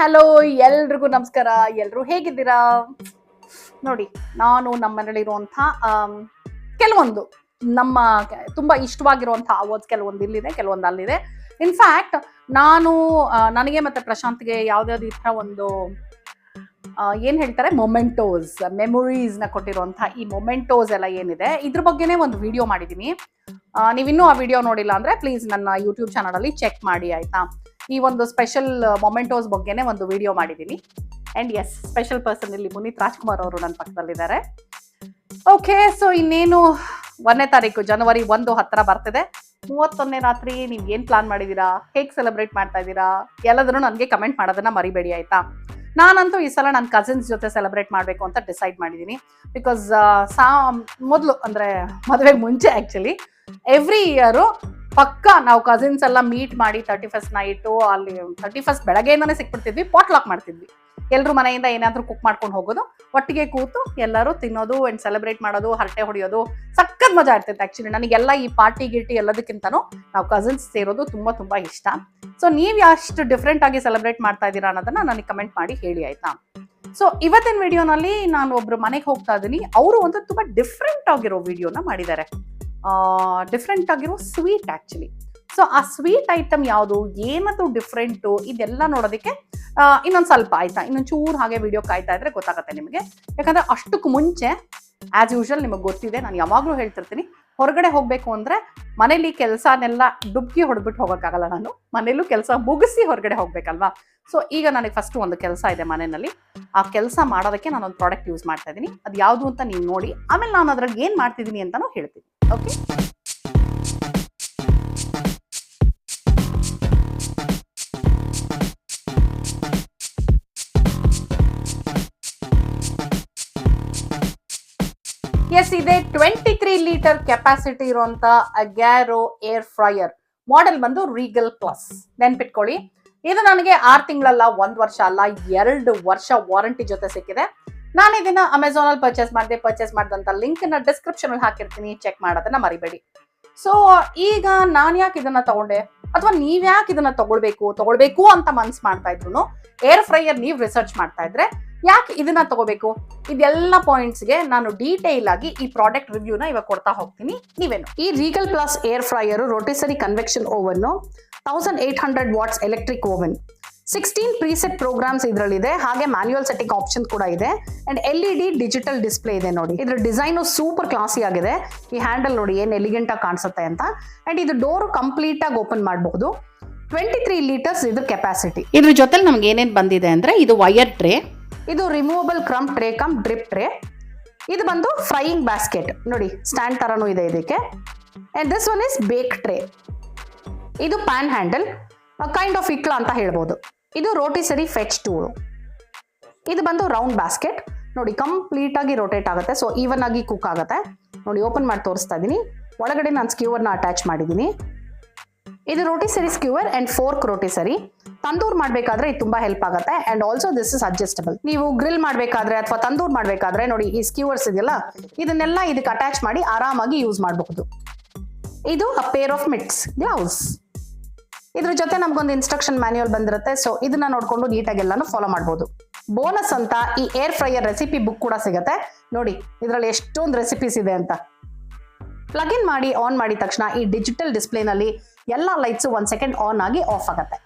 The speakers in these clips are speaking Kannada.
ಹಲೋ ಎಲ್ರಿಗೂ ನಮಸ್ಕಾರ. ಎಲ್ರು ಹೇಗಿದ್ದೀರಾ? ನೋಡಿ ನಾನು ನಮ್ಮ ಮನೇಲಿರುವಂಥ ಕೆಲವೊಂದು ನಮ್ಮ ತುಂಬಾ ಇಷ್ಟವಾಗಿರುವಂಥ ಅವಾರ್ಡ್ಸ್ ಕೆಲವೊಂದು ಇಲ್ಲಿದೆ ಕೆಲವೊಂದು ಅಲ್ಲಿದೆ. ಇನ್ಫ್ಯಾಕ್ಟ್ ನಾನು ನನಗೆ ಮತ್ತೆ ಪ್ರಶಾಂತ್ಗೆ ಯಾವ್ದಾವ್ದು ಈ ಥರ ಒಂದು ಏನ್ ಹೇಳ್ತಾರೆ? ಮೊಮೆಂಟೋಸ್ ಮೆಮೊರೀಸ್ನ ಕೊಟ್ಟಿರುವಂತಹ ಈ ಮೊಮೆಂಟೋಸ್ ಎಲ್ಲ ಏನಿದೆ ಇದ್ರ ಬಗ್ಗೆನೇ ಒಂದು ವಿಡಿಯೋ ಮಾಡಿದೀನಿ ಆ, ನೀವಿನ್ನೂ ಆ ವಿಡಿಯೋ ನೋಡಿಲ್ಲ ಅಂದ್ರೆ ಪ್ಲೀಸ್ ನನ್ನ ಯೂಟ್ಯೂಬ್ ಚಾನಲ್ ಅಲ್ಲಿ ಚೆಕ್ ಮಾಡಿ ಆಯ್ತಾ? ಈ ಒಂದು ಸ್ಪೆಷಲ್ ಮೊಮೆಂಟೋಸ್ ಬಗ್ಗೆನೇ ಒಂದು ವಿಡಿಯೋ ಮಾಡಿದ್ದೀನಿ ಅಂಡ್ ಎಸ್ ಸ್ಪೆಷಲ್ ಪರ್ಸನ್ ಇಲ್ಲಿ ಪುನೀತ್ ರಾಜ್ಕುಮಾರ್ ಅವರು ನನ್ನ ಪಕ್ಕದಲ್ಲಿದ್ದಾರೆ. ಓಕೆ ಸೊ ಇನ್ನೇನು, ಒಂದನೇ ತಾರೀಕು ಜನವರಿ ಒಂದು ಹತ್ತಿರ ಬರ್ತಿದೆ. ಮೂವತ್ತೊಂದನೇ ರಾತ್ರಿ ನೀವು ಏನು ಪ್ಲಾನ್ ಮಾಡಿದೀರಾ? ಹೇಗೆ ಸೆಲೆಬ್ರೇಟ್ ಮಾಡ್ತಾ ಇದ್ದೀರಾ? ಎಲ್ಲದರೂ ನನಗೆ ಕಮೆಂಟ್ ಮಾಡೋದನ್ನ ಮರಿಬೇಡಿ, ಆಯ್ತಾ? ನಾನಂತೂ ಈ ಸಲ ನನ್ನ ಕಸಿನ್ಸ್ ಜೊತೆ ಸೆಲೆಬ್ರೇಟ್ ಮಾಡಬೇಕು ಅಂತ ಡಿಸೈಡ್ ಮಾಡಿದ್ದೀನಿ ಬಿಕಾಸ್ ಸಾ, ಮೊದಲು, ಅಂದರೆ ಮದುವೆಗೆ ಮುಂಚೆ ಆ್ಯಕ್ಚುಲಿ ಎವ್ರಿ ಇಯರು ಪಕ್ಕ ನಾವು ಕಸಿನ್ಸ್ ಎಲ್ಲ ಮೀಟ್ ಮಾಡಿ ತರ್ಟಿ ಫಸ್ಟ್ ನೈಟು ಅಲ್ಲಿ ತರ್ಟಿ ಫಸ್ಟ್ ಬೆಳಗ್ಗೆಯಿಂದನೇ ಸಿಕ್ಬಿಡ್ತಿದ್ವಿ ಪಾಟ್ ಲಾಕ್ ಮಾಡ್ತಿದ್ವಿ. ಎಲ್ಲರೂ ಮನೆಯಿಂದ ಏನಾದರೂ ಕುಕ್ ಮಾಡ್ಕೊಂಡು ಹೋಗೋದು, ಒಟ್ಟಿಗೆ ಕೂತು ಎಲ್ಲರೂ ತಿನ್ನೋದು ಆ್ಯಂಡ್ ಸೆಲೆಬ್ರೇಟ್ ಮಾಡೋದು, ಹರಟೆ ಹೊಡೆಯೋದು, ಸಖತ್ ಮಜಾ ಇರ್ತೈತೆ ಆ್ಯಕ್ಚುಲಿ ನನಗೆಲ್ಲ ಈ ಪಾರ್ಟಿ ಗಿರ್ಟಿ ಎಲ್ಲದಕ್ಕಿಂತನೂ ನಾವು ಕಸಿನ್ಸ್ ಸೇರೋದು ತುಂಬ ತುಂಬ ಇಷ್ಟ. ಸೊ ನೀವು ಎಷ್ಟು ಡಿಫ್ರೆಂಟ್ ಆಗಿ ಸೆಲೆಬ್ರೇಟ್ ಮಾಡ್ತಾ ಇದ್ದೀರಾ ಅನ್ನೋದನ್ನ ನನಗೆ ಕಮೆಂಟ್ ಮಾಡಿ ಹೇಳಿ, ಆಯ್ತಾ? ಸೊ ಇವತ್ತಿನ ವಿಡಿಯೋನಲ್ಲಿ ನಾನು ಒಬ್ರು ಮನೆಗೆ ಹೋಗ್ತಾ ಇದ್ದೀನಿ. ಅವರು ಒಂದು ತುಂಬ ಡಿಫ್ರೆಂಟ್ ಆಗಿರೋ ವಿಡಿಯೋನ ಮಾಡಿದ್ದಾರೆ. ಡಿಫ್ರೆಂಟ್ ಆಗಿರೋ ಸ್ವೀಟ್ ಆ್ಯಕ್ಚುಲಿ ಸೊ ಆ ಸ್ವೀಟ್ ಐಟಮ್ ಯಾವುದು, ಏನದು ಡಿಫ್ರೆಂಟು ಇದೆಲ್ಲ ನೋಡೋದಕ್ಕೆ ಇನ್ನೊಂದು ಸ್ವಲ್ಪ ಆಯ್ತಾ? ಇನ್ನೊಂದು ಚೂರು ಹಾಗೆ ವಿಡಿಯೋ ಕಾಯ್ತಾ ಇದ್ರೆ ಗೊತ್ತಾಗುತ್ತೆ ನಿಮಗೆ. ಯಾಕಂದ್ರೆ ಅಷ್ಟಕ್ಕೆ ಮುಂಚೆ ಆಸ್ ಯೂಶುವಲ್ ನಿಮಗೆ ಗೊತ್ತಿದೆ, ನಾನು ಯಾವಾಗಲೂ ಹೇಳ್ತಿರ್ತೀನಿ, ಹೊರಗಡೆ ಹೋಗಬೇಕು ಅಂದ್ರೆ ಮನೇಲಿ ಕೆಲಸನೆಲ್ಲ ಡುಬ್ಕಿ ಹೊಡೆದ್ಬಿಟ್ಟು ಹೋಗೋಕ್ಕಾಗಲ್ಲ ನಾನು. ಮನೇಲೂ ಕೆಲಸ ಮುಗಿಸಿ ಹೊರಗಡೆ ಹೋಗ್ಬೇಕಲ್ವಾ? ಸೊ ಈಗ ನನಗೆ ಫಸ್ಟ್ ಒಂದು ಕೆಲಸ ಇದೆ ಮನೆಯಲ್ಲಿ. ಆ ಕೆಲಸ ಮಾಡೋದಕ್ಕೆ ನಾನೊಂದು ಪ್ರಾಡಕ್ಟ್ ಯೂಸ್ ಮಾಡ್ತಾ ಇದ್ದೀನಿ. ಅದು ಯಾವುದು ಅಂತ ನೀವು ನೋಡಿ, ಆಮೇಲೆ ನಾನು ಅದ್ರಲ್ಲಿ ಏನು ಮಾಡ್ತಿದ್ದೀನಿ ಅಂತಾನೂ ಹೇಳ್ತೀನಿ. ಓಕೆ ಎಸ್ ಇದೆ ಟ್ವೆಂಟಿ ತ್ರೀ ಲೀಟರ್ ಕೆಪಾಸಿಟಿ ಇರುವಂತ ಅಗ್ಯಾರೋ ಏರ್ ಫ್ರೈಯರ್ ಮಾಡೆಲ್ ಬಂದು ರೀಗಲ್ ಪ್ಲಸ್ ನೆನ್ಪಿಟ್ಕೊಳ್ಳಿ. ಇದು ನನಗೆ ಆರು ತಿಂಗಳಲ್ಲ, ಒಂದ್ ವರ್ಷ ಅಲ್ಲ, ಎರಡು ವರ್ಷ ವಾರಂಟಿ ಜೊತೆ ಸಿಕ್ಕಿದೆ. ನಾನು ಇದನ್ನ ಅಮೆಝಾನ್ ಅಲ್ಲಿ ಪರ್ಚೇಸ್ ಮಾಡಿದೆ ಪರ್ಚೇಸ್ ಮಾಡಿದಂತ ಲಿಂಕ್ನ ಡಿಸ್ಕ್ರಿಪ್ಷನ್ ಅಲ್ಲಿ ಹಾಕಿರ್ತೀನಿ ಚೆಕ್ ಮಾಡೋದನ್ನ ಮರಿಬೇಡಿ. ಸೊ ಈಗ ನಾನು ಯಾಕೆ ಇದನ್ನ ತಗೊಂಡೆ? ಅಥವಾ ನೀವ್ ಯಾಕೆ ಇದನ್ನ ತಗೊಳ್ಬೇಕು ತಗೊಳ್ಬೇಕು ಅಂತ ಮನ್ಸ್ ಮಾಡ್ತಾ ಇದ್ರು ಏರ್ ಫ್ರೈಯರ್ ನೀವು ರಿಸರ್ಚ್ ಮಾಡ್ತಾ ಇದ್ರೆ ಯಾಕೆ ಇದನ್ನ ತಗೋಬೇಕು? ಇದೆಲ್ಲ ಪಾಯಿಂಟ್ಸ್ಗೆ ನಾನು ಡೀಟೇಲ್ ಆಗಿ ಈ ಪ್ರಾಡಕ್ಟ್ ರಿವ್ಯೂನ ಇವಾಗ ಕೊಡ್ತಾ ಹೋಗ್ತೀನಿ. ನೀವೇನು? ಈ Regal plus air fryer rotisserie convection oven thousand eight hundred watts electric oven sixteen preset programs ಇದರಲ್ಲಿದೆ. ಹಾಗೆ ಮ್ಯಾನ್ಯುವಲ್ ಸೆಟ್ಟಿಂಗ್ ಆಪ್ಷನ್ ಕೂಡ ಇದೆ. And L E D digital display ಇದೆ ನೋಡಿ. ಇದ್ರ ಡಿಸೈನು ಸೂಪರ್ ಕ್ಲಾಸಿ ಆಗಿದೆ. ಈ ಹ್ಯಾಂಡಲ್ ನೋಡಿ ಏನು ಎಲಿಗೆಂಟ್ ಆಗಿ ಕಾಣಿಸುತ್ತೆ ಅಂತ. ಅಂಡ್ ಇದು ಡೋರ್ ಕಂಪ್ಲೀಟ್ ಆಗಿ ಓಪನ್ ಮಾಡಬಹುದು ಟ್ವೆಂಟಿ ತ್ರೀ ಲೀಟರ್ಸ್ ಇದ್ರ ಕೆಪಾಸಿಟಿ ಇದ್ರ ಜೊತೆ ನಮ್ಗೆ ಏನೇನು ಬಂದಿದೆ ಅಂದ್ರೆ ಇದು ವಯರ್ ಟ್ರೇ ಇದು removable crumb tray cum drip tray ಇದು ಬಂದು ಫ್ರೈಯಿಂಗ್ ಬ್ಯಾಸ್ಕೆಟ್ ನೋಡಿ ಸ್ಟ್ಯಾಂಡ್ ತರನೂ ಇದೆ ಇದಕ್ಕೆ. And this one is bake tray ಇದು ಪ್ಯಾನ್ ಹ್ಯಾಂಡಲ್ ಕೈಂಡ್ ಆಫ್ ಇಕ್ಲಾ ಅಂತ ಹೇಳ್ಬೋದು. ಇದು ರೋಟಿಸರಿ ಫೆಚ್ ಟೂಳು ಇದು ಬಂದು ರೌಂಡ್ ಬ್ಯಾಸ್ಕೆಟ್ ನೋಡಿ ಕಂಪ್ಲೀಟ್ ಆಗಿ ರೋಟೇಟ್ ಆಗುತ್ತೆ. ಸೊ ಈವನ್ ಆಗಿ ಕುಕ್ ಆಗುತ್ತೆ. ನೋಡಿ ಓಪನ್ ಮಾಡಿ ತೋರಿಸ್ತಾ ಇದ್ದೀನಿ. ಒಳಗಡೆ ನಾನು ಸ್ಕ್ಯೂವರ್ನ ಅಟ್ಯಾಚ್ ಮಾಡಿದ್ದೀನಿ. ಇದು rotisserie skewer and fork rotisserie tandoor ಮಾಡಬೇಕಾದ್ರೆ ಇದು ತುಂಬಾ ಹೆಲ್ಪ್ ಆಗುತ್ತೆ. And also this is adjustable ನೀವು ಗ್ರಿಲ್ ಮಾಡಬೇಕಾದ್ರೆ ಅಥವಾ ತಂದೂರ್ ಮಾಡಬೇಕಾದ್ರೆ ನೋಡಿ ಈ ಸ್ಕ್ಯೂವರ್ಸ್ ಇದೆಯಲ್ಲ, ಇದನ್ನೆಲ್ಲ ಇದಕ್ಕೆ ಅಟ್ಯಾಚ್ ಮಾಡಿ ಆರಾಮಾಗಿ ಯೂಸ್ ಮಾಡಬಹುದು. ಇದು a pair of mitts gloves ಇದ್ರ ಜೊತೆ ನಮ್ಗೊಂದು ಇನ್ಸ್ಟ್ರಕ್ಷನ್ ಮ್ಯಾನ್ಯುಯಲ್ ಬಂದಿರುತ್ತೆ. ಸೊ ಇದನ್ನ ನೋಡ್ಕೊಂಡು ನೀಟಾಗಿ ಎಲ್ಲಾನು ಫಾಲೋ ಮಾಡಬಹುದು ಬೋನಸ್ ಅಂತ ಈ ಏರ್ ಫ್ರೈಯರ್ ರೆಸಿಪಿ ಬುಕ್ ಕೂಡ ಸಿಗುತ್ತೆ. ನೋಡಿ, ಇದರಲ್ಲಿ ಎಷ್ಟೊಂದು ರೆಸಿಪೀಸ್ ಇದೆ ಅಂತ. ಪ್ಲಗ್ ಇನ್ ಮಾಡಿ ಆನ್ ಮಾಡಿದ ತಕ್ಷಣ ಈ ಡಿಜಿಟಲ್ ಡಿಸ್ಪ್ಲೇನಲ್ಲಿ ಎಲ್ಲ ಲೈಟ್ಸ್ ಒಂದ್ ಸೆಕೆಂಡ್ ಆನ್ ಆಗಿ ಆಫ್ ಆಗುತ್ತೆ.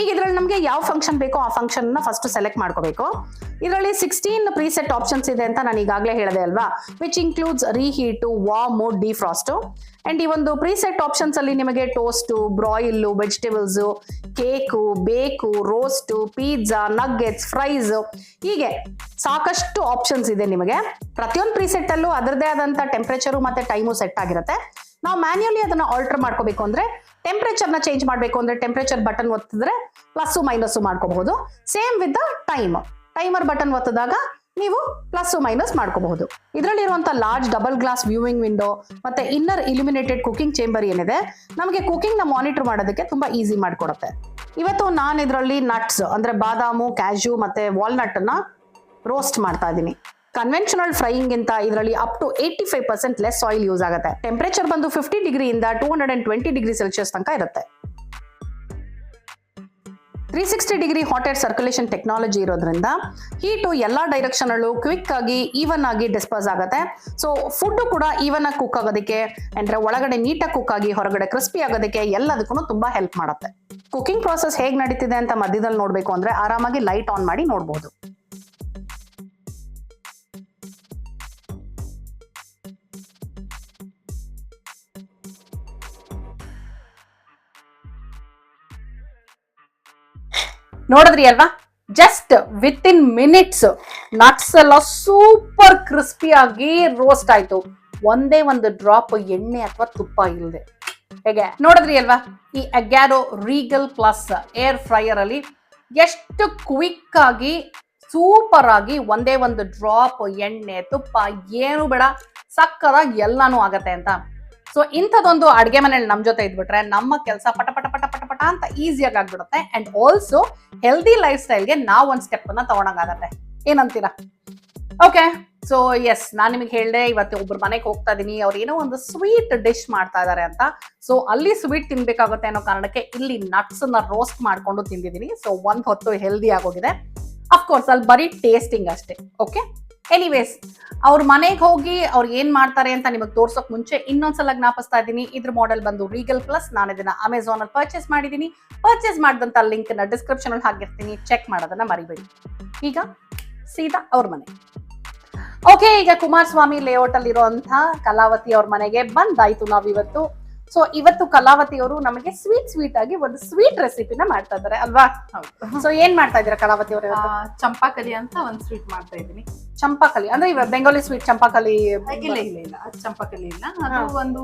ಈಗ ಇದರಲ್ಲಿ ನಮಗೆ ಯಾವ ಫಂಕ್ಷನ್ ಬೇಕೋ ಆ ಫಂಕ್ಷನ್ ಫಸ್ಟ್ ಸೆಲೆಕ್ಟ್ ಮಾಡ್ಕೋಬೇಕು. ಇದರಲ್ಲಿ ಸಿಕ್ಸ್ಟೀನ್ ಪ್ರೀಸೆಟ್ ಆಪ್ಷನ್ಸ್ ಇದೆ ಅಂತ ನಾನು ಈಗಾಗಲೇ ಹೇಳಿದೆ ಅಲ್ವಾ? Which includes reheat warm defrost and ಈ ಒಂದು ಪ್ರೀಸೆಟ್ ಆಪ್ಷನ್ಸ್ ಅಲ್ಲಿ ನಿಮಗೆ toast broil vegetables cake bake roast pizza nuggets fries ಹೀಗೆ ಸಾಕಷ್ಟು ಆಪ್ಷನ್ಸ್ ಇದೆ ನಿಮಗೆ. ಪ್ರತಿಯೊಂದು ಪ್ರೀಸೆಟ್ ಅಲ್ಲೂ ಅದರದೇ ಆದಂತ ಟೆಂಪ್ರೇಚರು ಮತ್ತೆ ಟೈಮು ಸೆಟ್ ಆಗಿರುತ್ತೆ. ನಾವು ಮ್ಯಾನ್ಯಲಿ ಅದನ್ನ ಆಲ್ಟರ್ ಮಾಡ್ಕೋಬೇಕು ಅಂದ್ರೆ ಟೆಂಪ್ರೇಚರ್ನ ಚೇಂಜ್ ಮಾಡಬೇಕು ಅಂದ್ರೆ ಟೆಂಪ್ರೇಚರ್ ಬಟನ್ ಒತ್ತಿದ್ರೆ ಪ್ಲಸ್ಸು ಮೈನಸ್ಸು ಮಾಡ್ಕೋಬಹುದು. Same with the time timer button ಒತ್ತಿದಾಗ ನೀವು ಪ್ಲಸ್ ಮೈನಸ್ ಮಾಡ್ಕೋಬಹುದು. ಇದರಲ್ಲಿರುವಂತ large double glass viewing window ಮತ್ತೆ ಇನ್ನರ್ ಇಲ್ಯುಮಿನೇಟೆಡ್ ಕುಕಿಂಗ್ ಚೇಂಬರ್ ಏನಿದೆ, ನಮಗೆ ಕುಕಿಂಗ್ನ ಮಾನಿಟರ್ ಮಾಡೋದಕ್ಕೆ ತುಂಬಾ ಈಸಿ ಮಾಡಿಕೊಡುತ್ತೆ. ಇವತ್ತು ನಾನು ಇದರಲ್ಲಿ ನಟ್ಸ್ ಅಂದ್ರೆ ಬಾದಾಮು ಕ್ಯಾಶು ಮತ್ತೆ ವಾಲ್ನಟ್ ಅನ್ನ ರೋಸ್ಟ್ ಮಾಡ್ತಾ ಇದ್ದೀನಿ. ಕನ್ವೆನ್ಷನಲ್ ಫ್ರೈಯಿಂಗ್ ಗಿಂತ ಇದರಲ್ಲಿ up to eighty five percent less oil use ಆಗುತ್ತೆ. ಟೆಂಪರೇಚರ್ ಬಂದು fifty ಡಿಗ್ರಿಯಿಂದ two hundred and twenty degree Celsius ತನಕ ಇರುತ್ತೆ. Three sixty degree hot air circulation technology ಇರೋದ್ರಿಂದ ಹೀಟು ಎಲ್ಲ ಡೈರೆಕ್ಷನಲ್ಲೂ ಕ್ವಿಕ್ ಆಗಿ ಈವನ್ ಆಗಿ ಡಿಸ್ಪೋಸ್ ಆಗುತ್ತೆ. ಸೊ ಫುಡ್ ಕೂಡ ಈವನ್ ಆಗಿ ಕುಕ್ ಆಗೋದಕ್ಕೆ, ಅಂದ್ರೆ ಒಳಗಡೆ ನೀಟಾಗಿ ಕುಕ್ ಆಗಿ ಹೊರಗಡೆ ಕ್ರಿಸ್ಪಿ ಆಗೋದಕ್ಕೆ ಎಲ್ಲದಕ್ಕೂ ತುಂಬಾ ಹೆಲ್ಪ್ ಮಾಡುತ್ತೆ. ಕುಕಿಂಗ್ ಪ್ರಾಸೆಸ್ ಹೇಗೆ ನಡೀತಿದೆ ಅಂತ ಮಧ್ಯದಲ್ಲಿ ನೋಡಬೇಕು ಅಂದ್ರೆ ಆರಾಮಾಗಿ ಲೈಟ್ ಆನ್ ಮಾಡಿ ನೋಡಬಹುದು ನೋಡಿದ್ರಿ ಅಲ್ವಾ? Just with in minutes nuts ಎಲ್ಲ ಸೂಪರ್ ಕ್ರಿಸ್ಪಿ ಆಗಿ ರೋಸ್ಟ್ ಆಯ್ತು. ಒಂದೇ ಒಂದು ಡ್ರಾಪ್ ಎಣ್ಣೆ ಅಥವಾ ತುಪ್ಪ ಇಲ್ಲದೆ ಹೇಗೆ? ನೋಡಿದ್ರಿ ಅಲ್ವಾ? ಈ Agaro Regal plus air fryer ಅಲ್ಲಿ ಎಷ್ಟು ಕ್ವಿಕ್ ಆಗಿ ಸೂಪರ್ ಆಗಿ ಒಂದೇ ಒಂದು ಡ್ರಾಪ್ ಎಣ್ಣೆ, ತುಪ್ಪ ಏನು ಬೇಡ ಸಕ್ಕದಾಗಿ ಎಲ್ಲಾನು ಆಗತ್ತೆ ಅಂತ. ಸೊ ಇಂಥದ್ದೊಂದು ಅಡುಗೆ ಮನೇಲಿ ನಮ್ ಜೊತೆ ಇದ್ಬಿಟ್ರೆ ನಮ್ಮ ಕೆಲಸ ಪಟ ಪಟ ಪಟ ಪಟ ಅಂತ ಈಸಿಯಾಗಿ ಆಗ್ಬಿಡುತ್ತೆ. ಅಂಡ್ ಆಲ್ಸೋ ಹೆಲ್ದಿ ಲೈಫ್ ಸ್ಟೈಲ್ಗೆ ನಾವು ಒಂದು ಸ್ಟೆಪ್ ಅನ್ನ ತಗೊಂಡಂಗಾಗತ್ತೆ. ಏನಂತೀರಾ? ಓಕೆ ಸೊ ಎಸ್ ನಾನು ನಿಮಗೆ ಹೇಳಿದೆ, ಇವತ್ತು ಒಬ್ರು ಮನೆಗೆ ಹೋಗ್ತಾ ಇದೀನಿ, ಅವ್ರು ಏನೋ ಒಂದು ಸ್ವೀಟ್ ಡಿಶ್ ಮಾಡ್ತಾ ಇದಾರೆ ಅಂತ. ಸೊ ಅಲ್ಲಿ ಸ್ವೀಟ್ ತಿನ್ಬೇಕಾಗುತ್ತೆ ಅನ್ನೋ ಕಾರಣಕ್ಕೆ ಇಲ್ಲಿ ನಟ್ಸ್ ಅನ್ನ ರೋಸ್ಟ್ ಮಾಡ್ಕೊಂಡು ತಿಂದಿದ್ದೀನಿ ಸೊ ಒಂದ್ ಹೊತ್ತು ಹೆಲ್ದಿ ಆಗೋಗಿದೆ. ಅಫ್ಕೋರ್ಸ್ ಅಲ್ಲಿ ಬರೀ ಟೇಸ್ಟಿಂಗ್ ಅಷ್ಟೇ ಓಕೆ ಎನಿವೇಸ್ ಅವ್ರ ಮನೆಗೆ ಹೋಗಿ ಅವ್ರು ಏನ್ ಮಾಡ್ತಾರೆ ಅಂತ ನಿಮಗೆ ತೋರ್ಸೋಕ್ ಮುಂಚೆ ಇನ್ನೊಂದ್ಸಲ ಜ್ಞಾಪಿಸ್ತಾ ಇದ್ದೀನಿ. ಇದ್ರ ಮಾಡೆಲ್ ಬಂದು ರೀಗಲ್ ಪ್ಲಸ್ ನಾನು ಇದನ್ನ ಅಮೆಝಾನ್ ಅಲ್ಲಿ ಪರ್ಚೇಸ್ ಮಾಡಿದ್ದೀನಿ. ಪರ್ಚೇಸ್ ಮಾಡಿದಂತ ಲಿಂಕ್ನ ಡಿಸ್ಕ್ರಿಪ್ಷನ್ ಅಲ್ಲಿ ಹಾಕಿರ್ತೀನಿ. ಚೆಕ್ ಮಾಡೋದನ್ನ ಮರಿಬೇಡಿ. ಈಗ ಸೀದಾ ಅವ್ರ ಮನೆ. ಓಕೆ ಈಗ ಕುಮಾರಸ್ವಾಮಿ ಲೇಔಟ್ ಅಲ್ಲಿ ಇರುವಂತಹ ಕಲಾವತಿ ಅವ್ರ ಮನೆಗೆ ಬಂದಾಯ್ತು ನಾವಿವತ್ತು. ಸೊ ಇವತ್ತು ಕಲಾವತಿ ಅವರು ನಮಗೆ ಸ್ವೀಟ್ ಸ್ವೀಟ್ ಆಗಿ ಒಂದು ಸ್ವೀಟ್ ರೆಸಿಪಿನ ಮಾಡ್ತಾ ಇದ್ದಾರೆ ಅಲ್ವಾ? ಹೌದು. ಸೊ ಏನ್ ಮಾಡ್ತಾ ಇದ್ದೀರಾ ಕಲಾವತಿ ಅವರು ಚಂಪಾಕಲಿ ಅಂತ ಒಂದ್ ಸ್ವೀಟ್ ಮಾಡ್ತಾ ಇದ್ದೀನಿ. ಚಂಪಾಕಲಿ ಅಂದ್ರೆ ಇವಾಗ ಬೆಂಗಾಲಿ ಸ್ವೀಟ್ ಚಂಪಾಕಲಿ ಇಲ್ಲ ಇಲ್ಲ ಇಲ್ಲ ಚಂಪಾಕಲಿ ಇಲ್ಲ. ಅದು ಒಂದು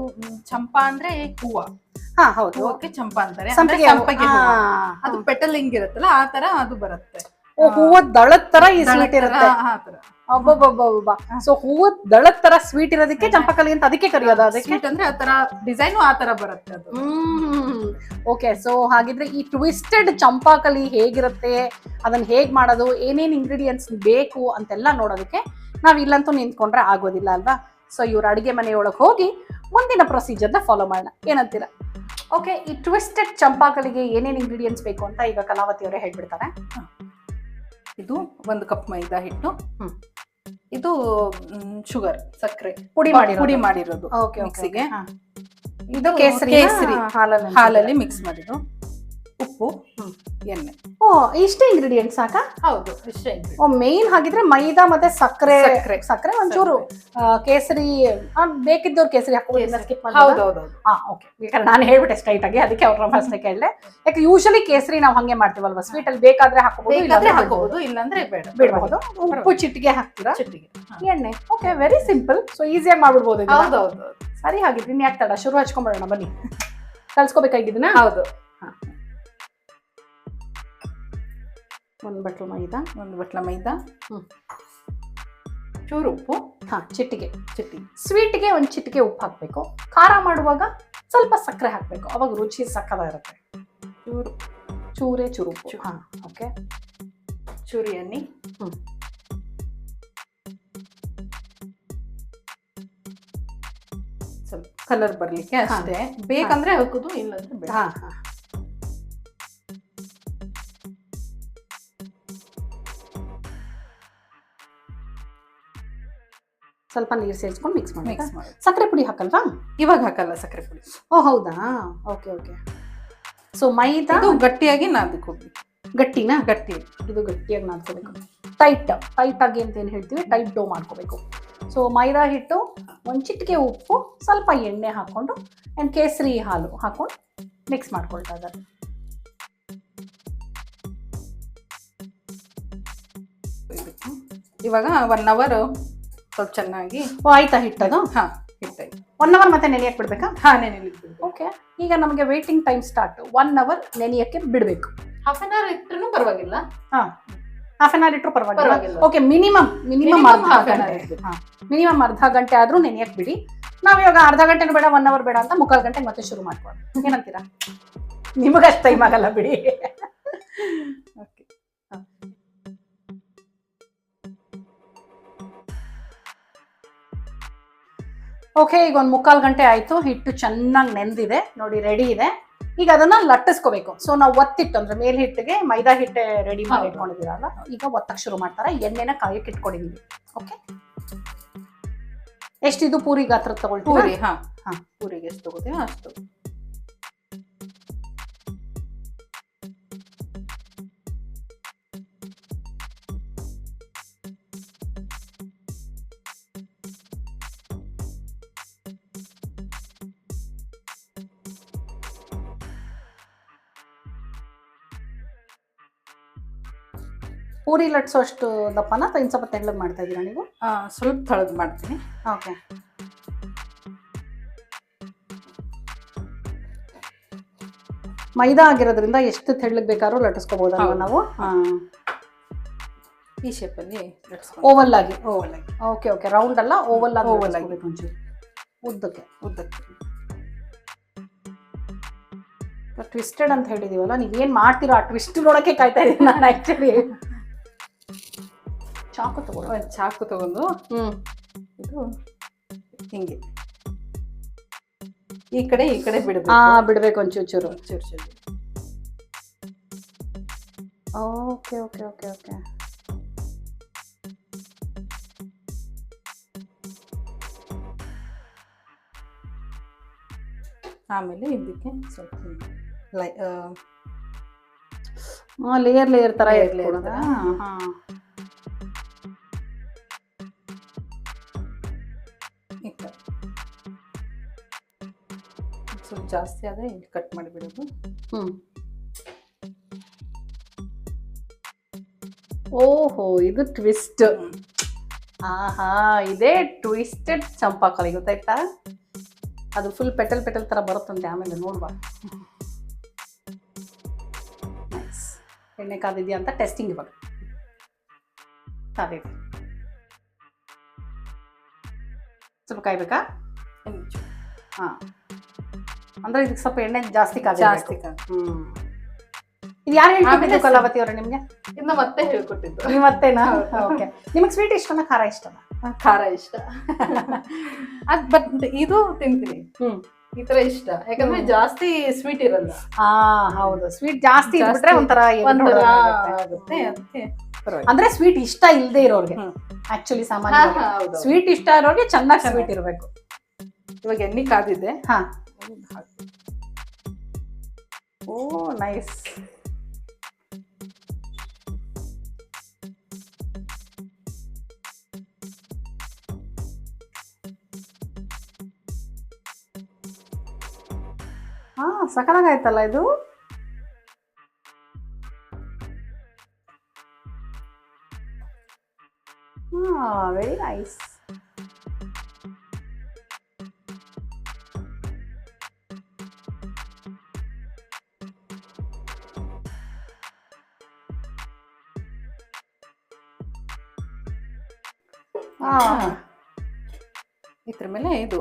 ಚಂಪಾ ಅಂದ್ರೆ ಹೂವ. ಹಾ ಹೌದು. ಹೂವಕ್ಕೆ ಚಂಪಾ ಅಂತಾರೆ. ಅದು ಪೆಟಲ್ ಹಿಂಗಿರುತ್ತಲ್ಲ ಆ ತರ ಅದು ಬರುತ್ತೆ. ಹೂವ ದಳದ ತರ ಈ ಸ್ವೀಟ್ ಇರುತ್ತೆ. ಅಬ್ಬಬ್ಬಬ್ಬಬ್ಬ. ಸೊ ಹೂವ ದಳದ ತರ ಸ್ವೀಟ್ ಇರೋದಕ್ಕೆ ಚಂಪಕಲಿ ಅಂತ ಅದಕ್ಕೆ ಕರೆಯೋದು ಅದಕ್ಕೆ? ಅಂದ್ರೆ ಆ ತರ ಡಿಸೈನು ಆ ತರ ಬರುತ್ತೆ ಅದು. ಓಕೆ ಸೊ ಹಾಗಿದ್ರೆ ಈ ಟ್ವಿಸ್ಟೆಡ್ ಚಂಪಾಕಲಿ ಹೇಗಿರುತ್ತೆ? ಅದನ್ನ ಹೇಗ್ ಮಾಡೋದು? ಏನೇನ್ ಇಂಗ್ರೀಡಿಯೆಂಟ್ಸ್ ಬೇಕು ಅಂತೆಲ್ಲ ನೋಡೋದಕ್ಕೆ ನಾವ್ ಇಲ್ಲಂತೂ ನಿಂತ್ಕೊಂಡ್ರೆ ಆಗೋದಿಲ್ಲ ಅಲ್ವಾ? ಸೊ ಇವ್ರ ಅಡಿಗೆ ಮನೆಯೊಳಗೆ ಹೋಗಿ ಮುಂದಿನ ಪ್ರೊಸೀಜರ್ನ ಫಾಲೋ ಮಾಡೋಣ. ಏನಂತೀರಾ? ಓಕೆ ಈ ಟ್ವಿಸ್ಟೆಡ್ ಚಂಪಾಕಲಿಗೆ ಏನೇನ್ ಇಂಗ್ರೀಡಿಯೆಂಟ್ಸ್ ಬೇಕು ಅಂತ ಈಗ ಕಲಾವತಿ ಅವರೇ ಹೇಳ್ಬಿಡ್ತಾರೆ ಇದು ಒಂದು ಕಪ್ ಮೈದಾ ಹಿಟ್ಟು. ಇದು ಶುಗರ್ ಸಕ್ಕರೆ. ಪುಡಿ ಮಾಡಿ ಪುಡಿ ಮಾಡಿರೋದು ಮಿಕ್ಸಿಗೆ. ಇದು ಕೇಸರಿ ಹಾಲಲ್ಲಿ ಮಿಕ್ಸ್ ಮಾಡಿದ್ದು. ಉಪ್ಪು ಎಣ್ಣೆ. ಓ ಇಷ್ಟೇ ಇಂಗ್ರೀಡಿಯೆಂಟ್ ಸಾಕಾ? ಹೌದು ಇಷ್ಟೇ ingredient. ಓ ಮೇನ್ ಹಾಗಿದ್ರೆ ಮೈದಾ ಮತ್ತೆ ಸಕ್ಕರೆ ಸಕ್ಕರೆ. ಸಕ್ಕರೆ ಒಂಚೂರು ಆ, ಕೇಸರಿ ಆ, ಬೇಕಿದ್ದವ್ರು ಕೇಸರಿ ಹಾಕೋದು ಸ್ಕಿಪ್ ಹೌದು ಹೌದು ಹೌದು ಹಾ ಓಕೆ ಯಾಕಂದ್ರೆ ನಾನು ಹೇಳ್ಬಿಟ್ಟೆ ಸ್ಟ್ರೈಟ್ ಆಗಿ ಅದಕ್ಕೆ ಅವ್ರ ಪ್ರಶ್ನೆ ಕೇಳಿದೆ. ಯಾಕೆ ಯೂಶಲಿ ಕೇಸರಿ ನಾವು ಹಂಗೆ ಮಾಡ್ತೀವಲ್ವ? ಸ್ವೀಟ್ ಅಲ್ಲಿ ಬೇಕಾದ್ರೆ ಹಾಕೋಬಹುದು ಬೇಕಾದ್ರೆ ಹಾಕೋಬಹುದು ಇಲ್ಲಾಂದ್ರೆ ಬೇಡ. ಬಿಡಬಹುದು ಉಪ್ಪು ಚಿಟಿಗೆ ಹಾಕ್ತೀರಾ? ಚಿಟ್ಟಿಗೆ ಹಾ. ಎಣ್ಣೆ. ಓಕೆ ವೆರಿ ಸಿಂಪಲ್ ಸೊ ಈಸಿಯಾಗಿ ಮಾಡ್ಬಿಡ್ಬೋದು ಇದನ್ನ. ಹೌದು ಹೌದು. ಸರಿ ಹಾಗಿದ್ರೆ ಇನ್ನು ಯಾಕೆ ತಡ? ಶುರು ಹಚ್ಕೊಂಡ್ಬಿಡೋಣ ಬನ್ನಿ. ಕಲ್ಸ್ಕೋಬೇಕಾಗಿದ್ದನ್ನ? ಹೌದು. ಒಂದ್ ಬಟ್ಲು ಮೈದಾ ಒಂದು ಬಟ್ಲ ಮೈದಾ. ಹ್ಞೂ ಚೂರು ಉಪ್ಪು. ಹಾಂ ಚಿಟ್ಟಿಗೆ ಚಿಟ್ಟಿ ಸ್ವೀಟ್ಗೆ ಒಂದು ಚಿಟಿಕೆ ಉಪ್ಪು ಹಾಕಬೇಕು. ಖಾರ ಮಾಡುವಾಗ ಸ್ವಲ್ಪ ಸಕ್ಕರೆ ಹಾಕಬೇಕು. ಅವಾಗ ರುಚಿ ಸಕ್ಕದ ಇರುತ್ತೆ. ಚೂರು ಚೂರೇ ಚೂರು ಉಪ್ಪು. ಹಾ ಓಕೆ ಚೂರಿ ಎಣ್ಣೆ. ಹ್ಞೂ ಸ್ವಲ್ಪ ಕಲರ್ ಬರಲಿಕ್ಕೆ. ಅಷ್ಟೇ. ಬೇಕಂದ್ರೆ ಹಾಕೋದು ಇಲ್ಲಾಂದ್ರೆ ಹಾಂ ಹಾ. ಸ್ವಲ್ಪ ನೀರು ಸೇರಿಸ್ಕೊಂಡು ಮಿಕ್ಸ್ ಮಾಡಿ ಮಿಕ್ಸ್ ಮಾಡಿ ಸಕ್ಕರೆ ಪುಡಿ ಹಾಕಲ್ವಾ? ಇವಾಗ ಹಾಕಲ್ಲ ಸಕ್ಕರೆ ಪುಡಿ. ಓ ಹೌದಾ? ಓಕೆ ಓಕೆ ಸೊ ಮೈದಾ ಗಟ್ಟಿಯಾಗಿ ನಾದಕ್ಕೆ ಗಟ್ಟಿನಾ? ಗಟ್ಟಿ. ಇದು ಗಟ್ಟಿಯಾಗಿ ನಾದ್ಕೋಬೇಕು. ಟೈಟ್ ಟೈಟ್ ಆಗಿ ಅಂತ ಏನು ಹೇಳ್ತೀವಿ? ಟೈಟ್ ಡೋ ಮಾಡ್ಕೋಬೇಕು. ಸೊ ಮೈದಾ ಹಿಟ್ಟು ಒಂದು ಚಿಟಿಕೆ ಉಪ್ಪು ಸ್ವಲ್ಪ ಎಣ್ಣೆ ಹಾಕ್ಕೊಂಡು ಆ್ಯಂಡ್ ಕೇಸರಿ ಹಾಲು ಹಾಕೊಂಡು ಮಿಕ್ಸ್ ಮಾಡ್ಕೊಳ್ತಾ ಇದ್ದಾರೆ. ಇವಾಗ ಒನ್ ಅವರ್ ಸ್ವಲ್ಪ ಚೆನ್ನಾಗಿ ಓ ಆಯ್ತಾ ಹಿಟ್ಟದು? ಹಾ ಹಿಟ್ಟಾಯ್ತು. ಒನ್ ಅವರ್ ಮತ್ತೆ ನೆನೆಯಕ್ಕೆ ಬಿಡ್ಬೇಕಾ? ಹಾ ನೆನೆ ಓಕೆ ಈಗ ನಮಗೆ waiting time start one hour ನೆನೆಯಕ್ಕೆ ಬಿಡಬೇಕು. ಹಾಫ್ ಅನ್ ಅವರ್ ಇಟ್ಟರೂ ಪರವಾಗಿಲ್ಲ. ಹಾ ಹಾಫ್ ಅನ್ ಅವರ್ ಇಟ್ಟರು ಪರವಾಗಿಲ್ಲ. ಓಕೆ ಮಿನಿಮಮ್ ಮಿನಿಮಮ್ ಅರ್ಧ ಗಂಟೆ. ಹಾಂ ಮಿನಿಮಮ್ ಅರ್ಧ ಗಂಟೆ ಆದ್ರೂ ನೆನೆಯಕ್ಕೆ ಬಿಡಿ. ನಾವ್ ಇವಾಗ ಅರ್ಧ ಗಂಟೆನೂ ಬೇಡ ಒನ್ ಅವರ್ ಬೇಡ ಅಂತ ಮುಕ್ಕಾಲು ಗಂಟೆಗೆ ಮತ್ತೆ ಶುರು ಮಾಡ್ಕೊಳ್ಳೋಣ ಏನಂತೀರಾ? ನಿಮಗಷ್ಟು ಟೈಮ್ ಆಗಲ್ಲ ಬಿಡಿ. ಓಕೆ ಈಗ ಒಂದು ಮುಕ್ಕಾಲು ಗಂಟೆ ಆಯ್ತು. ಹಿಟ್ಟು ಚೆನ್ನಾಗಿ ನೆಂದಿದೆ. ನೋಡಿ ರೆಡಿ ಇದೆ. ಈಗ ಅದನ್ನ ಲಟ್ಟಿಸ್ಕೋಬೇಕು. ಸೊ ನಾವು ಒತ್ತಿಟ್ಟು ಅಂದ್ರೆ ಮೇಲ್ ಹಿಟ್ಟಿಗೆ ಮೈದಾ ಹಿಟ್ಟೆ ರೆಡಿ ಮಾಡಿ. ಇಟ್ಕೊಂಡಿದ್ದೀರಲ್ಲ ಈಗ ಒತ್ತಕ್ಕೆ ಶುರು ಮಾಡ್ತಾರೆ. ಎಣ್ಣೆನ ಕಾಯಕ್ಕೆ ಇಟ್ಕೊಂಡಿದೀವಿ. ಓಕೆ ಎಷ್ಟಿದು? ಪೂರಿ ಗಾತ್ರ ತಗೊಳ್ತೀವಿ ಪೂರಿ ಹಾ. ಹಾ. ಪೂರಿಗೆ ಎಷ್ಟು ತಗೋತೀವಿ ಅಷ್ಟು. ಪೂರಿ ಲಟ್ಸೋ ಅಷ್ಟು ದಪ್ಪನ ಅಥವಾ ಇನ್ನು ಸ್ವಲ್ಪ ತೆಳ್ಳಗೆ ಮಾಡ್ತಾ ಇದ್ದೀರಾ ನೀವು? ಸ್ವಲ್ಪ ತಳಗ್ ಮಾಡ್ತೀನಿ. ಓಕೆ. ಮೈದಾ ಆಗಿರೋದ್ರಿಂದ ಎಷ್ಟು ತೆಳ್ಳಗೆ ಬೇಕಾದ್ರೂ ಲಟ್ಸ್ಕೋಬಹುದು ಹೌದು. ನಾವು? ಈ ಶೇಪಲ್ಲಿ ಓವಲ್ ಆಗಿ. ಓವಲ್ ಆಗಿ. Okay okay. ರೌಂಡ್ ಅಲ್ಲ? ಓವಲ್ ಆಗಿ ಓವಲ್ ಆಗಿ. ಒಂಚೂರು. ಉದ್ದಕ್ಕೆ ಉದ್ದಕ್ಕೆ. ಟ್ವಿಸ್ಟೆಡ್ ಅಂತ ಹೇಳಿದೀವಲ್ಲ ನೀವೇನು ಏನ್ ಮಾಡ್ತೀರೋ ಆ ಟ್ವಿಸ್ಟ್ ನೋಡೋಕ್ಕೆ ಕಾಯ್ತಾ ಇದ್ದೀನಿ ನಾನು ಆಕ್ಚುಲಿ ಚಾಕು ತಗೊಳ್ಳೋ ಒಂದು ಚಾಕು ತಗೊಂಡು. ಹ್ಮ್. ಇದು ಹಿಂಗೆ. ಈ ಕಡೆ ಈ ಕಡೆ ಆ ಬಿಡಬೇಕು ಬಿಡ್ಬೇಕು ಒಂಚೂರು ಚೂರು ಚೂರು ಚೂರು ಓಕೆ ಓಕೆ ಓಕೆ ಓಕೆ. ಆಮೇಲೆ ಇದಕ್ಕೆ ಸ್ವಲ್ಪ ಲೈ ಲೇಯರ್ ಲೇಯರ್ ತರ Layer, ಇರ್ಲಿ layer ಅಂತ. ತರ. ಹಾ. ಜಾಸ್ತಿ ಆದರೆ ಕಟ್ ಮಾಡಿಬಿಡೋದು. ಹ್ಮ್. ಓಹೋ ಇದು ಟ್ವಿಸ್ಟ್ ಆಹಾ ಇದೇ ಟ್ವಿಸ್ಟೆಡ್ ಚಂಪಾಕಲಿ ಗೊತ್ತಾಯ್ತಾ? ಅದು ಫುಲ್ ಪೆಟಲ್ ಪೆಟಲ್ ಥರ ಬರುತ್ತಂತೆ ಆಮೇಲೆ ನೋಡುವ. ಎಣ್ಣೆ ಕಾದಿದ್ಯಾ ಅಂತ ಟೆಸ್ಟಿಂಗ್ ಇವಾಗ. ಕಾದಿದೆ. ಸ್ವಲ್ಪ ಕಾಯ್ಬೇಕಾ? ಹಾ. ಅಂದ್ರೆ ಇದಕ್ಕೆ ಸ್ವಲ್ಪ ಎಣ್ಣೆ ಜಾಸ್ತಿ ಕಾದ ಜಾಸ್ತಿ ಹ್ಮ್. ಇದು ಯಾರು ಹೇಳ್ಕೊಟ್ಟಿದ್ದು ಕಲಾವತಿ ಅವರೇ ನಿಮ್ಗೆ? ಇನ್ನು ಮತ್ತೆ ಹೇಳ್ಕೊಟ್ಟಿದ್ದು. ನೀವು ಮತ್ತೆನಾ? ಓಕೆ ನಿಮಗೆ ಸ್ವೀಟ್ ಇಷ್ಟನಾ ಖಾರ ಇಷ್ಟನಾ? ಖಾರ ಇಷ್ಟ. ಅದ್ ಬಟ್ ಇದು ತಿಂತೀನಿ. ಹ್ಮ್. ಈ ತರ ಇಷ್ಟ. ಯಾಕಂದ್ರೆ ಜಾಸ್ತಿ ಸ್ವೀಟ್ ಇರಲ್ಲ. ಆ ಹೌದು. ಸ್ವೀಟ್ ಜಾಸ್ತಿ ಇದ್ಬಿಟ್ರೆ ಒಂಥರ ಆಗುತ್ತೆ. ಅದಕ್ಕೆ ಅಂದ್ರೆ ಸ್ವೀಟ್ ಇಷ್ಟ ಇಲ್ಲದೆ ಇರೋರ್ಗೆ. ಆಕ್ಚುಲಿ ಸಾಮಾನ್ಯ. ಸ್ವೀಟ್ ಇಷ್ಟ ಇರೋರ್ಗೆ ಚೆನ್ನಾಗಿ. ಸ್ವೀಟ್ ಇರಬೇಕು. ಇವಾಗ ಎಣ್ಣೆ ಕಾದಿದೆ. ಹಾ. ಹಾಕು. ಓ ನೈಸ್ ಹಾ ಸಕಲಾಗಾಯ್ತಲ್ಲ ಇದು ಹಾ ವೆರಿ ನೈಸ್ ಇದ್ರ ಮೇಲೆ ಇದು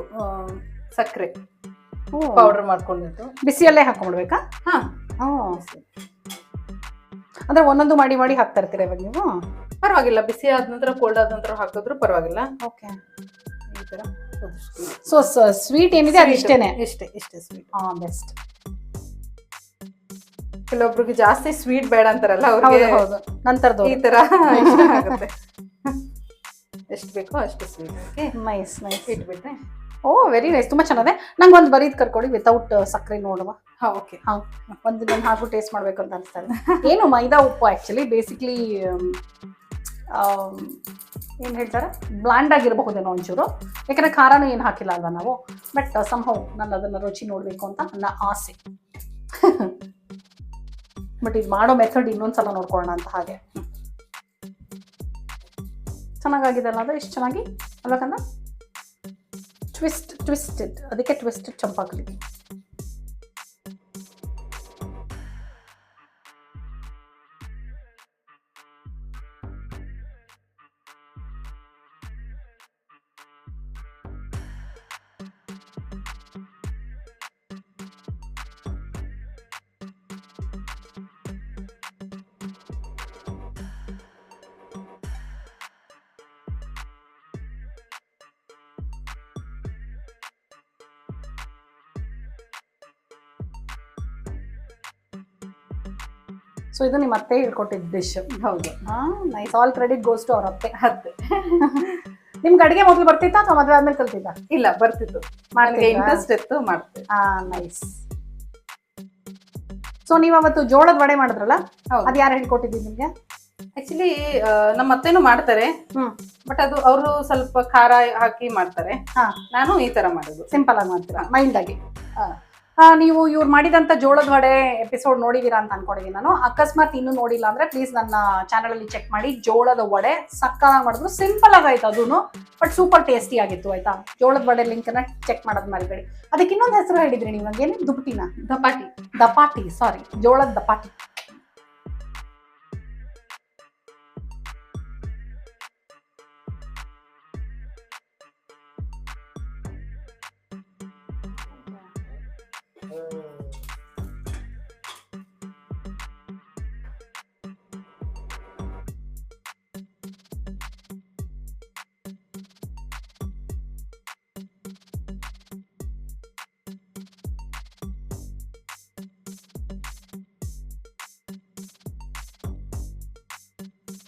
ಸಕ್ಕರೆ. ಪೌಡರ್ ಮಾಡ್ಕೊಂಡಿದ್ದು. ಬಿಸಿಯಲ್ಲೇ ಹಾಕೊಂಡ್ಬಿಡ್ಬೇಕಾ ಹಾ. ಅಂದ್ರೆ ಒಂದೊಂದು ಮಾಡಿ ಮಾಡಿ ಹಾಕ್ತಾ ಇರ್ತೀರ ಇವಾಗ ನೀವು? ಪರವಾಗಿಲ್ಲ ಬಿಸಿ ಆದ ನಂತರ ಕೋಲ್ಡ್ ಆದ ನಂತರ ಹಾಕಿದ್ರು ಪರವಾಗಿಲ್ಲ. ಓಕೆ. ಈ ಸೊ ಸ್ವೀಟ್ ಏನಿದೆ ಅದು ಇಷ್ಟೇನೆ ಇಷ್ಟೇ ಇಷ್ಟೇ ಸ್ವೀಟ್ ಹಾ ಬೆಸ್ಟ್ ಕೆಲವೊಬ್ರಿಗೆ ಜಾಸ್ತಿ ಸ್ವೀಟ್ ಬೇಡ ಅಂತಾರಲ್ಲ ಅವ್ರಿಗೆ. ಹೌದು ನಂತರದ್ದು ಈ ತರ ಇಷ್ಟ ಆಗುತ್ತೆ. ಎಷ್ಟು ಬೇಕೋ ಅಷ್ಟು ನೈಸ್ ನೈಸ್ ಇಟ್ಬಿಟ್ರೆ. ಓ ವೆರಿ ನೈಸ್ ತುಂಬಾ ಚೆನ್ನಾಗಿದೆ. ನಂಗೆ ಒಂದು ಬರೀದ್ ಕರ್ಕೊಡಿ ವಿತೌಟ್ ಸಕ್ಕರೆ ನೋಡುವ. ಹಾ ಓಕೆ ಹಾ ಒಂದು ನಾನು ಹಾಗೂ ಟೇಸ್ಟ್ ಮಾಡಬೇಕು ಅಂತ ಅನಿಸ್ತಾ ಇದೆ. ಏನು ಮೈದಾ ಉಪ್ಪು ಆಕ್ಚುಲಿ ಬೇಸಿಕ್ಲಿ ಏನು ಹೇಳ್ತಾರೆ? ಬ್ಲಾಂಡ್ ಆಗಿರಬಹುದೇನೋ ಒಂಚೂರು. ಯಾಕಂದ್ರೆ ಖಾರನೂ ಏನು ಹಾಕಿಲ್ಲ ಅಲ್ವಾ ನಾವು? ಬಟ್ ಸಂಹವ್ ನಾನು ಅದನ್ನ ರುಚಿ ನೋಡಬೇಕು ಅಂತ ನನ್ನ ಆಸೆ. ಬಟ್ ಇದು ಮಾಡೋ ಮೆಥಡ್ ಇನ್ನೊಂದ್ಸಲ ನೋಡ್ಕೊಳ್ಳೋಣ ಅಂತ ಹಾಗೆ. ಚೆನ್ನಾಗಾಗಿದೆ ಅಲ್ಲ ಅದು ಇಷ್ಟು ಚೆನ್ನಾಗಿ ಅಲ್ಬೇಕಂದ್ರೆ ಟ್ವಿಸ್ಟ್ ಟ್ವಿಸ್ಟೆಡ್ ಅದಕ್ಕೆ ಟ್ವಿಸ್ಟೆಡ್ ಚಂಪಾಕಲಿ ಸೊ ಇದು ನಿಮ್ಮ ಅತ್ತೆ ಹೇಳ್ಕೊಟ್ಟಿದ್ದ ಡಿಶ್ ಹೌದು. Nice all credit goes to ಅವ್ರ ಅತ್ತೆ ಹತ್ತೆ ನಿಮ್ಗೆ ಅಡುಗೆ ಮೊದಲು ಬರ್ತಿತ್ತಾ ಅಥವಾ ಮದುವೆ ಆದ್ಮೇಲೆ ಕಲ್ತಿದ್ದ? ಇಲ್ಲ ಬರ್ತಿತ್ತು. ಮಾಡ್ತೀವಿ? ಇಂಟ್ರೆಸ್ಟ್ ಇತ್ತು ಮಾಡ್ತೀವಿ ಆ ನೈಸ್ ಸೊ ನೀವು ಅವತ್ತು ಜೋಳದ ವಡೆ ಮಾಡಿದ್ರಲ್ಲ? ಅದು ಯಾರು ಹೇಳ್ಕೊಟ್ಟಿದ್ದೀವಿ ನಿಮ್ಗೆ? ಆಕ್ಚುಲಿ ನಮ್ಮ ಅತ್ತೆನೂ ಮಾಡ್ತಾರೆ. ಹ್ಮ್. ಬಟ್ ಅದು ಅವರು ಸ್ವಲ್ಪ ಖಾರ ಹಾಕಿ ಮಾಡ್ತಾರೆ. ಹಾ. ನಾನು ಈ ತರ ಮಾಡೋದು. ಸಿಂಪಲ್ ಆಗಿ ಮಾಡ್ತೀರಾ? ಮೈಲ್ಡ್ ಆಗಿ. ನೀವು ಇವ್ರು ಮಾಡಿದಂಥ ಜೋಳದ ವಡೆ ಎಪಿಸೋಡ್ ನೋಡಿದ್ದೀರಾ ಅಂತ ಅನ್ಕೊಂಡಿದ್ದೀನಿ ನಾನು. ಅಕಸ್ಮಾತ್ ಇನ್ನೂ ನೋಡಿಲ್ಲ ಅಂದರೆ ಪ್ಲೀಸ್ ನನ್ನ ಚಾನಲಲ್ಲಿ ಚೆಕ್ ಮಾಡಿ. ಜೋಳದ ವಡೆ ಸಕ್ಕತ್ತಾಗಿ ಮಾಡಿದ್ರು. ಸಿಂಪಲ್ ಆಗಾಯ್ತು ಅದೂ ಬಟ್ ಸೂಪರ್ ಟೇಸ್ಟಿ ಆಗಿತ್ತು ಆಯ್ತಾ? ಜೋಳದ ವಡೆ ಲಿಂಕನ್ನು ಚೆಕ್ ಮಾಡೋದು ಮರಿಬೇಡಿ. ಅದಕ್ಕೆ ಇನ್ನೊಂದು ಹೆಸರು ಹೇಳಿದ್ರಿ ನೀವು ಏನು ದುಪ್ಪಟಿನ? ದಪಾಟಿ. ದಪಾಟಿ ಸಾರಿ ಜೋಳದ ದಪಾಟಿ.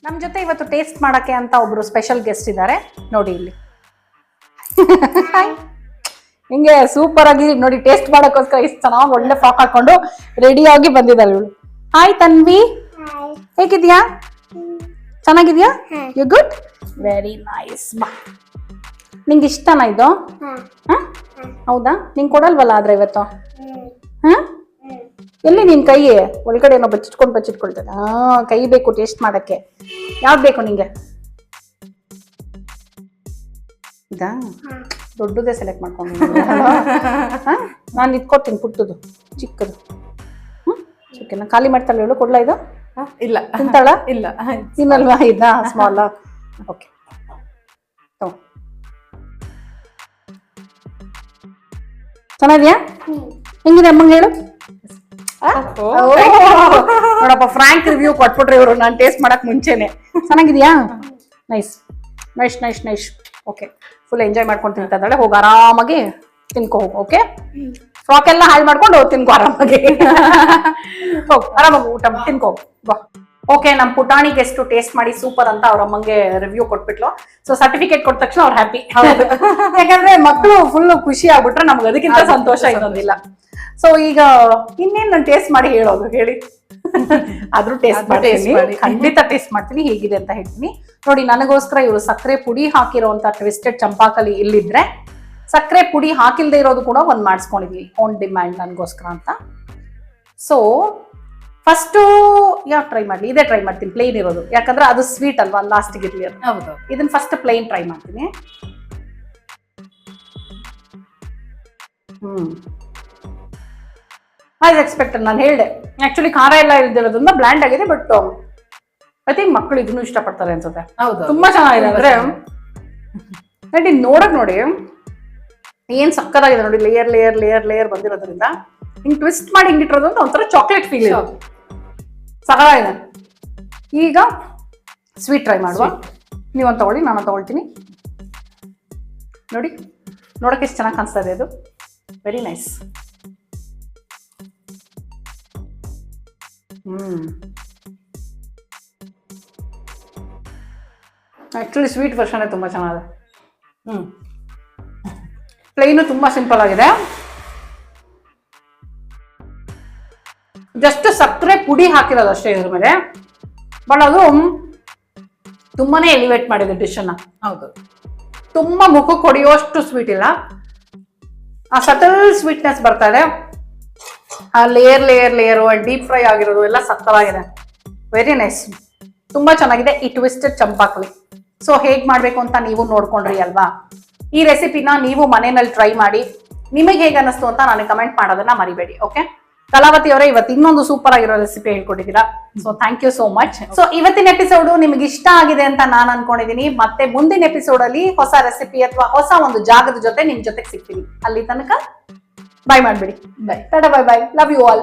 ನಮ್ ಜೊತೆ ಇವತ್ತು ಟೇಸ್ಟ್ ಮಾಡೋಕ್ಕೆ ಅಂತ ಒಬ್ರು ಸ್ಪೆಷಲ್ ಗೆಸ್ಟ್ ಇದ್ದಾರೆ ನೋಡಿ ಇಲ್ಲಿ. ಹಿಂಗೆ ಸೂಪರ್ ಆಗಿ ನೋಡಿ ಟೇಸ್ಟ್ ಮಾಡೋಕ್ಕೋಸ್ಕರ ಇಷ್ಟು ಚೆನ್ನಾಗಿ ಒಳ್ಳೆ ಫ್ರಾಕ್ ಹಾಕೊಂಡು ರೆಡಿ ಆಗಿ ಬಂದಿದ್ದಾರೆ ಇವಳು. ಹಾಯ್ ತನ್ವಿ. ಹೇಗಿದ್ಯಾ? ಚೆನ್ನಾಗಿದ್ಯಾ? ಯು ಗುಡ್ ವೆರಿ ನೈಸ್ ಬಾ. ನಿಂಗೆ ಇಷ್ಟನಾ ಇದು? ಹ? ಹೌದಾ? ನಿಂಗೆ ಕೊಡಲ್ವಲ್ಲ ಆದ್ರೆ ಇವತ್ತು? ಹ? ಎಲ್ಲಿ ನಿನ್ ಕೈ? ಒಳಗಡೆ ಏನೋ ಬಚ್ಚಿಟ್ಕೊಂಡು ಬಚ್ಚಿಟ್ಕೊಳ್ತದೆ ಹಾ ಕೈ ಬೇಕು ಟೇಸ್ಟ್ ಮಾಡಕ್ಕೆ. ಯಾವ್ದು ಬೇಕು ನಿಂಗೆ? ಇದಾ? ದೊಡ್ಡದೇ ಸೆಲೆಕ್ಟ್ ಮಾಡ್ಕೊಂಡು ನಾನು ಇದ್ಕೊಡ್ತೀನಿ ಪುಟ್ಟದು ಚಿಕ್ಕದು. ಹ್ಮ್? ಚಿಕ್ಕನ ಖಾಲಿ ಮಾಡ್ತಾಳೆ ಹೇಳು ಕೊಡ್ಲಾ ಇದು? ಇಲ್ಲ. ತಿಂತಾಳ? ಇಲ್ಲ. ತಿನ್ನಲ್ವಾ ಇದಾ? ಸ್ಮಾಲ್ ಓಕೆ ಚೆನ್ನಾಗಿದ್ಯಾ? ಹೆಂಗಿದೆ ಅಮ್ಮಂಗೆ ಹೇಳು? ಆ? ನೋಡಪ್ಪ ಫ್ರಾಂಕ್ ರಿವ್ಯೂ ಕೊಟ್ಬಿಟ್ರಿ ಇವರು. ನಾನು ಟೇಸ್ಟ್ ಮಾಡಕ್ ಮುಂಚೆನೆ. ಚೆನ್ನಾಗಿದ್ಯಾ? Nice nice nice nice okay full enjoy ಮಾಡ್ಕೊಂಡು ತಿಂತ ಇದ್ದಾಳೆ ಹೋಗಿ ಆರಾಮಾಗಿ ತಿನ್ಕೋ ಹೋಗು ಓಕೆ ಫ್ರಾಕ್ ಎಲ್ಲ ಹಾಳು ಮಾಡ್ಕೊಂಡು ತಿನ್ಕೋ ಆರಾಮಾಗಿ. ಹೋಗಿ ಆರಾಮಾಗಿ ಊಟ ತಿನ್ಕೋ ಬಾ. ಓಕೆ ನಮ್ಮ ಪುಟಾಣಿ ಗೆಸ್ಟ್ ಟೇಸ್ಟ್ ಮಾಡಿ ಸೂಪರ್ ಅಂತ ಅವ್ರ ಅಮ್ಮಂಗೆ ರಿವ್ಯೂ ಕೊಟ್ಬಿಟ್ಲು. ಸೊ ಸರ್ಟಿಫಿಕೇಟ್ ಕೊಟ್ಟ ತಕ್ಷಣ ಅವ್ರು ಹ್ಯಾಪಿ ಯಾಕಂದ್ರೆ ಮಕ್ಕಳು ಫುಲ್ ಖುಷಿ ಆಗ್ಬಿಟ್ರೆ ನಮ್ಗೆ ಅದಕ್ಕಿಂತ ಸಂತೋಷ ಸಂತೋಷ. ಇನ್ನೊಂದಿಲ್ಲ ಸೊ ಈಗ ಇನ್ನೇನ್ ನಾನು ಟೇಸ್ಟ್ ಮಾಡಿ ಹೇಳೋದು? ಹೇಳಿ. ಆದ್ರೂ ಟೇಸ್ಟ್ ಮಾಡ್ತೀನಿ. ಮಾಡಿ. ಖಂಡಿತ ಟೇಸ್ಟ್ ಮಾಡ್ತೀನಿ. ಹೇಗಿದೆ ಅಂತ ಹೇಳ್ತೀನಿ. ನೋಡಿ ನನಗೋಸ್ಕರ ಇವರು ಸಕ್ಕರೆ ಪುಡಿ ಹಾಕಿರೋಂತ ಟ್ವಿಸ್ಟೆಡ್ ಚಂಪಾಕಲಿ ಇಲ್ಲಿದ್ರೆ ಸಕ್ಕರೆ ಪುಡಿ ಹಾಕಿಲ್ದೆ ಇರೋದು ಕೂಡ ಒಂದ್ ಮಾಡಿಸ್ಕೊಂಡಿದ್ವಿ ಓನ್ ಡಿಮ್ಯಾಂಡ್ ನನಗೋಸ್ಕರ ಅಂತ. ಸೊ ಫಸ್ಟು ಯಾವ ಟ್ರೈ ಮಾಡಲಿ? ಇದೇ ಟ್ರೈ ಮಾಡ್ತೀನಿ. ಪ್ಲೇನ್ ಇರೋದು. ಯಾಕಂದ್ರೆ ಅದು ಸ್ವೀಟ್ ಅಲ್ವಾ? ಲಾಸ್ಟಿಗೆ ಇರ್ಲಿ ಅದು ಹೌದು. ಇದನ್ನ ಫಸ್ಟ್ ಪ್ಲೇನ್ ಟ್ರೈ ಮಾಡ್ತೀನಿ. ಹ್ಮ್. ಆಸ್ ಎಕ್ಸ್ಪೆಕ್ಟೆಡ್ ನಾನು ಹೇಳಿದೆ. ಆಕ್ಚುಲಿ ಖಾರ ಎಲ್ಲ ಇಲ್ದಿರೋದ್ರಿಂದ ಬ್ಲ್ಯಾಂಡ್ ಆಗಿದೆ ಬಟ್ ಐ ಥಿಂಕ್ ಮಕ್ಕಳು ಇದನ್ನು ಇಷ್ಟಪಡ್ತಾರೆ ಅನ್ಸುತ್ತೆ. ಹೌದು ತುಂಬಾ ಚೆನ್ನಾಗಿದೆ ಅಂದ್ರೆ ನೋಡಿ ನೋಡಕ್ ನೋಡಿ ಏನ್ ಸಕ್ಕದಾಗಿದೆ ನೋಡಿ ಲೇಯರ್ ಲೇಯರ್ ಲೇಯರ್ ಲೇಯರ್ ಬಂದಿರೋದ್ರಿಂದ. ಹಿಂಗ್ ಟ್ವಿಸ್ಟ್ ಮಾಡಿ ಹಿಂಗಿಟ್ಟಿರೋದು ಅಂತ ಒಂಥರ ಚಾಕ್ಲೇಟ್ ಫೀಲ್ ಇದೆ. ಸಕ್ಕದಾಗಿದೆ ಈಗ ಸ್ವೀಟ್ ಟ್ರೈ ಮಾಡುವ. ನೀವೊಂದು ತಗೊಳ್ಳಿ ನಾನು ತಗೊಳ್ತೀನಿ. ನೋಡಿ ನೋಡಕ್ಕೆ ಎಷ್ಟು ಚೆನ್ನಾಗಿ ಕಾಣಿಸ್ತಾ ಇದೆ ಅದು very nice hmm. Actually sweet ವರ್ಷನೇ ತುಂಬಾ ಚೆನ್ನಾಗಿದೆ. ಹ್ಮ್. ಪ್ಲೈನು ತುಂಬಾ ಸಿಂಪಲ್ ಆಗಿದೆ. ಜಸ್ಟ್ ಸಕ್ಕರೆ ಪುಡಿ ಹಾಕಿರೋದು ಅಷ್ಟೇ ಇದ್ರ ಮೇಲೆ. ಬಟ್ ಅದು ತುಂಬಾನೇ ಎಲಿವೇಟ್ ಮಾಡಿದೆ ಡಿಶ್ ಅನ್ನ. ಹೌದು. ತುಂಬಾ ಮುಖಕ್ಕೆ ಹೊಡೆಯುವಷ್ಟು ಸ್ವೀಟ್ ಇಲ್ಲ. ಆ ಸಟಲ್ ಸ್ವೀಟ್ನೆಸ್ ಬರ್ತಾ ಇದೆ. ಆ layer layer layer deep fry ಆಗಿರೋದು ಎಲ್ಲ ಸಕ್ಕತ್ತಾಗಿದೆ. ವೆರಿ ನೈಸ್ ತುಂಬಾ ಚೆನ್ನಾಗಿದೆ. ಈ ಟ್ವಿಸ್ಟೆಡ್ ಚಂಪಾಕಲಿ. ಸೊ ಹೇಗ್ ಮಾಡ್ಬೇಕು ಅಂತ ನೀವು ನೋಡ್ಕೊಂಡ್ರಿ ಅಲ್ವಾ? ಈ ರೆಸಿಪಿನ ನೀವು ಮನೆಯಲ್ಲಿ ಟ್ರೈ ಮಾಡಿ. ನಿಮಗೆ ಹೇಗೆ ಅನಿಸ್ತು ಅಂತ ನನಗೆ ಕಮೆಂಟ್ ಮಾಡೋದನ್ನ ಮರಿಬೇಡಿ ಓಕೆ ಕಲಾವತಿ ಅವರೇ, ಇವತ್ತು ಇನ್ನೊಂದು ಸೂಪರ್ ಆಗಿರೋ recipe ಹೇಳ್ಕೊಟ್ಟಿದ್ದೀರಾ. So thank you so much so ಇವತ್ತಿನ ಎಪಿಸೋಡ್ ನಿಮ್ಗೆ ಇಷ್ಟ ಆಗಿದೆ ಅಂತ ನಾನು ಅನ್ಕೊಂಡಿದ್ದೀನಿ ಮತ್ತೆ ಮುಂದಿನ ಎಪಿಸೋಡ್ ಅಲ್ಲಿ ಹೊಸ ರೆಸಿಪಿ ಅಥವಾ ಹೊಸ ಒಂದು ಜಾಗದ ಜೊತೆ ನಿಮ್ ಜೊತೆಗೆ ಸಿಗ್ತೀನಿ. ಅಲ್ಲಿ ತನಕ ಬಾಯ್ ಮಾಡ್ಬಿಡಿ bye tata bye bye love you all